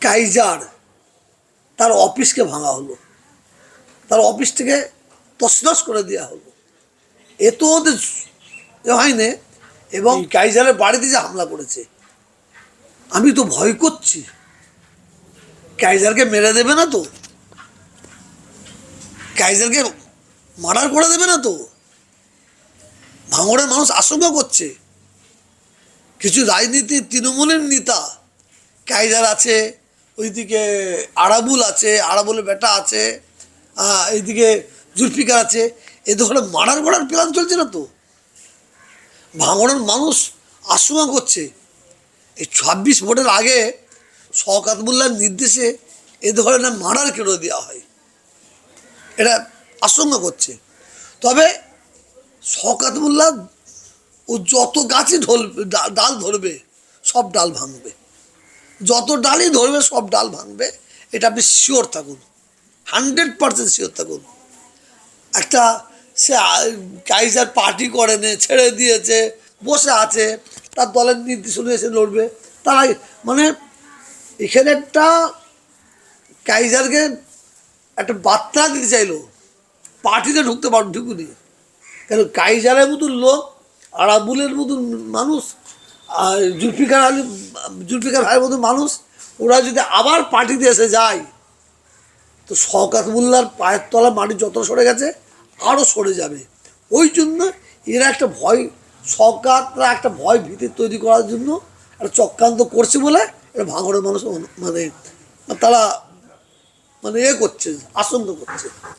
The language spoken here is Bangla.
কাইজার তার অফিসকে ভাঙা হলো। তার অফিস থেকে তছনছ করে দেওয়া হলো। এ তো ওদের এ হয়নি এবং কাইজারের বাড়িতে যে হামলা করেছে। আমি তো ভয় করছি। কাইজারকে মেরে দেবে না তো? কাইজারকে মার্ডার করে দেবে না তো? ভাঙড়ের মানুষ আশঙ্কা করছে। কিছু রাজনীতি তৃণমূলের নেতা কাইজার আছে ওইদিকে আরাবুল আছে, আরাবুলের বেটা আছে এইদিকে জুলফিকার আছে। এদের হলে মার্ডার করার প্ল্যান চলছে না তো? ভাঙড়ের মানুষ আশঙ্কা করছে। এই ছাব্বিশ ভোটের আগে শওকাত নির্দেশে এ ধরনের মার্ডার কেড়ে দেওয়া হয়। এটা আশঙ্কা করছে। তবে শওকাত ও যত ধরবে ডা- ডাল ধরবে, সব ডাল ভাঙবে। যত ডালই ধরবে, সব ডাল ভাঙবে। এটা আপনি শিওর থাকুন। হান্ড্রেড পার্সেন্ট শিওর থাকুন। একটা সে কাইজার পার্টি করেনি ছেড়ে দিয়েছে, বসে আছে, তার দলের নির্দেশ অনুযায়ী এসে লড়বে। তারা মানে এখানে একটা কাইজারকে একটা বার্তা দিতে চাইলো। পার্টিতে ঢুকতে পার, ঢুকুনি। কেন, কাইজারের মতন লোক, আরাবুলের মতন মানুষ জুলফিকার আলী, জুলফিকার ভাইয়ের মতন মানুষ, ওরা যদি আবার পার্টিতে এসে যায়, তো শওকাত মোল্লার পায়ের তলা মাটি যত সরে গেছে আরও সরে যাবে। ওই জন্য এরা একটা ভয়, শওকাতরা একটা ভয় ভীতি তৈরি করার জন্য একটা চক্রান্ত করছে বলে এটা ভাঙড়ের মানুষ মানে তারা মানে এ করছে, আশঙ্কা করছে।